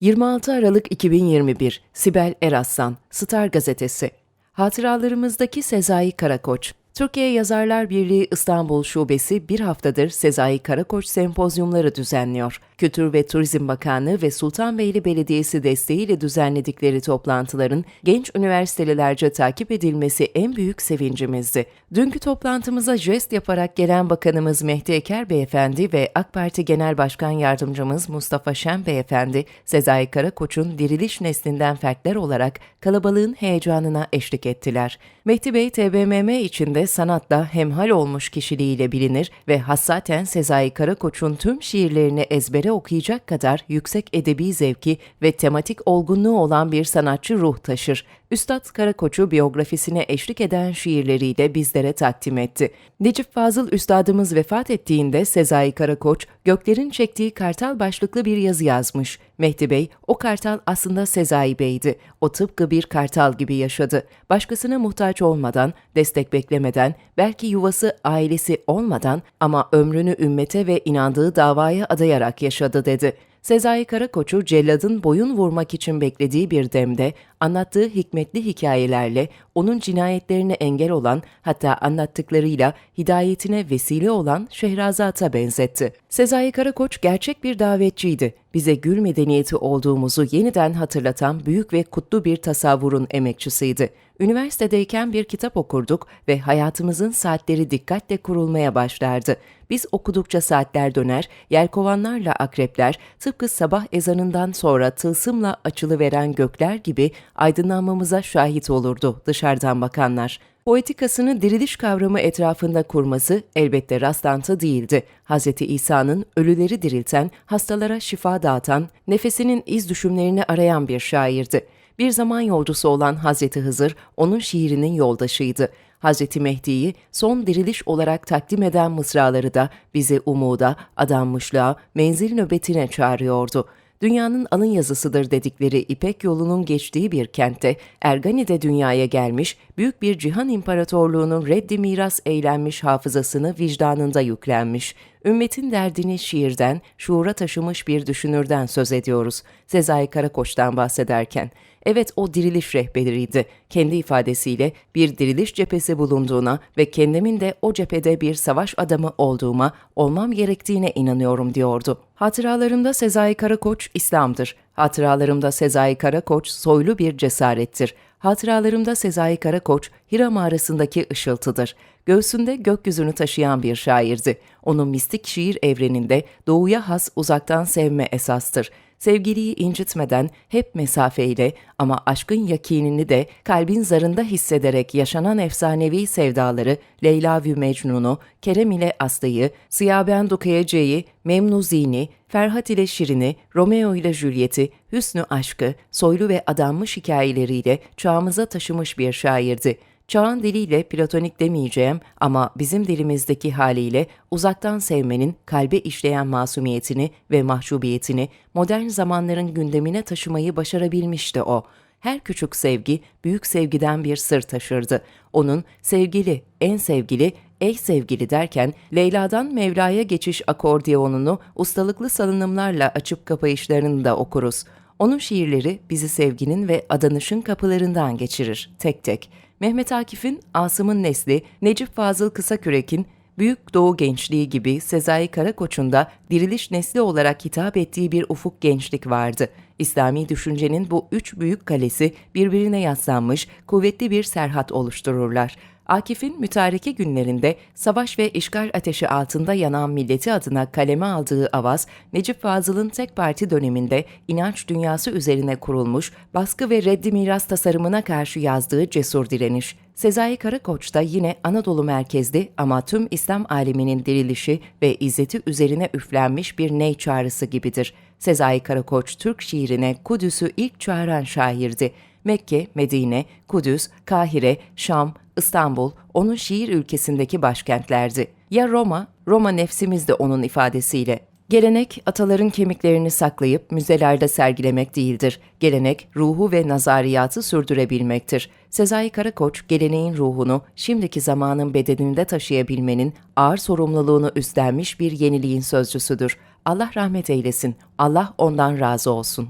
26 Aralık 2021 Sibel Eraslan Star Gazetesi. Hatıralarımızdaki Sezai Karakoç Türkiye Yazarlar Birliği İstanbul Şubesi bir haftadır Sezai Karakoç sempozyumları düzenliyor. Kültür ve Turizm Bakanlığı ve Sultanbeyli Belediyesi desteğiyle düzenledikleri toplantıların genç üniversitelerce takip edilmesi en büyük sevincimizdi. Dünkü toplantımıza jest yaparak gelen Bakanımız Mehdi Eker Beyefendi ve AK Parti Genel Başkan Yardımcımız Mustafa Şen Beyefendi, Sezai Karakoç'un diriliş neslinden fertler olarak kalabalığın heyecanına eşlik ettiler. Mehdi Bey, TBMM içinde sanatla hemhal olmuş kişiliğiyle bilinir ve hassaten Sezai Karakoç'un tüm şiirlerini ezbere okuyacak kadar yüksek edebi zevki ve tematik olgunluğu olan bir sanatçı ruh taşır. Üstad Karakoç'u biyografisine eşlik eden şiirleriyle bizlere takdim etti. Necip Fazıl Üstadımız vefat ettiğinde Sezai Karakoç, göklerin çektiği kartal başlıklı bir yazı yazmış. Mehdi Bey, o kartal aslında Sezai Bey'di. O tıpkı bir kartal gibi yaşadı. Başkasına muhtaç olmadan, destek beklemeden, belki yuvası, ailesi olmadan ama ömrünü ümmete ve inandığı davaya adayarak yaşadı dedi. Sezai Karakoç'u celladın boyun vurmak için beklediği bir demde anlattığı hikmetli hikayelerle onun cinayetlerine engel olan hatta anlattıklarıyla hidayetine vesile olan Şehrazat'a benzetti. Sezai Karakoç gerçek bir davetçiydi. Bize gül medeniyeti olduğumuzu yeniden hatırlatan büyük ve kutlu bir tasavvurun emekçisiydi. Üniversitedeyken bir kitap okurduk ve hayatımızın saatleri dikkatle kurulmaya başlardı. Biz okudukça saatler döner, yelkovanlarla akrepler, tıpkı sabah ezanından sonra tılsımla açılıveren gökler gibi aydınlanmamıza şahit olurdu dışarıdan bakanlar. Poetikasını diriliş kavramı etrafında kurması elbette rastlantı değildi. Hz. İsa'nın ölüleri dirilten, hastalara şifa dağıtan, nefesinin iz düşümlerini arayan bir şairdi. Bir zaman yolcusu olan Hazreti Hızır onun şiirinin yoldaşıydı. Hazreti Mehdi'yi son diriliş olarak takdim eden mısraları da bizi umuda, adanmışlığa, menzil nöbetine çağırıyordu. Dünyanın alın yazısıdır dedikleri İpek yolunun geçtiği bir kentte Ergani'de dünyaya gelmiş, büyük bir cihan imparatorluğunun reddi miras eğlenmiş hafızasını vicdanında yüklenmiş, ümmetin derdini şiirden, şuura taşımış bir düşünürden söz ediyoruz. Sezai Karakoç'tan bahsederken. Evet o diriliş rehberiydi. Kendi ifadesiyle bir diriliş cephesi bulunduğuna ve kendimin de o cephede bir savaş adamı olduğuma, olmam gerektiğine inanıyorum diyordu. Hatıralarımda Sezai Karakoç İslam'dır. Hatıralarımda Sezai Karakoç soylu bir cesarettir. Hatıralarımda Sezai Karakoç Hira mağarasındaki ışıltıdır. Göğsünde gökyüzünü taşıyan bir şairdi. Onun mistik şiir evreninde doğuya has uzaktan sevme esastır. Sevgiliyi incitmeden hep mesafeyle ama aşkın yakinini de kalbin zarında hissederek yaşanan efsanevi sevdaları Leyla ve Mecnun'u, Kerem ile Aslı'yı, Siyaben Dukayece'yi, Memnuzini, Ferhat ile Şirin'i, Romeo ile Juliet'i, hüsnü aşkı, soylu ve adanmış hikayeleriyle çağımıza taşımış bir şairdi. Çağın diliyle platonik demeyeceğim ama bizim dilimizdeki haliyle uzaktan sevmenin kalbe işleyen masumiyetini ve mahcubiyetini modern zamanların gündemine taşımayı başarabilmişti o. Her küçük sevgi büyük sevgiden bir sır taşırdı. Onun sevgili, en sevgili, ey sevgili derken Leyla'dan Mevla'ya geçiş akordiyonunu ustalıklı salınımlarla açıp kapayışlarını da okuruz. Onun şiirleri bizi sevginin ve adanışın kapılarından geçirir, tek tek. Mehmet Akif'in Asım'ın Nesli, Necip Fazıl Kısakürek'in Büyük Doğu Gençliği gibi Sezai Karakoç'un da diriliş nesli olarak hitap ettiği bir ufuk gençlik vardı. İslami düşüncenin bu üç büyük kalesi birbirine yaslanmış, kuvvetli bir serhat oluştururlar. Akif'in mütareke günlerinde savaş ve işgal ateşi altında yanan milleti adına kaleme aldığı avaz, Necip Fazıl'ın tek parti döneminde inanç dünyası üzerine kurulmuş baskı ve reddi miras tasarımına karşı yazdığı cesur direniş. Sezai Karakoç da yine Anadolu merkezli ama tüm İslam aleminin dirilişi ve izzeti üzerine üflenmiş bir ney çağrısı gibidir. Sezai Karakoç Türk şiirine Kudüs'ü ilk çağıran şairdi. Mekke, Medine, Kudüs, Kahire, Şam, İstanbul onun şiir ülkesindeki başkentlerdi. Ya Roma, Roma nefsimiz de onun ifadesiyle. Gelenek, ataların kemiklerini saklayıp müzelerde sergilemek değildir. Gelenek, ruhu ve nazariyatı sürdürebilmektir. Sezai Karakoç, geleneğin ruhunu şimdiki zamanın bedeninde taşıyabilmenin ağır sorumluluğunu üstlenmiş bir yeniliğin sözcüsüdür. Allah rahmet eylesin. Allah ondan razı olsun.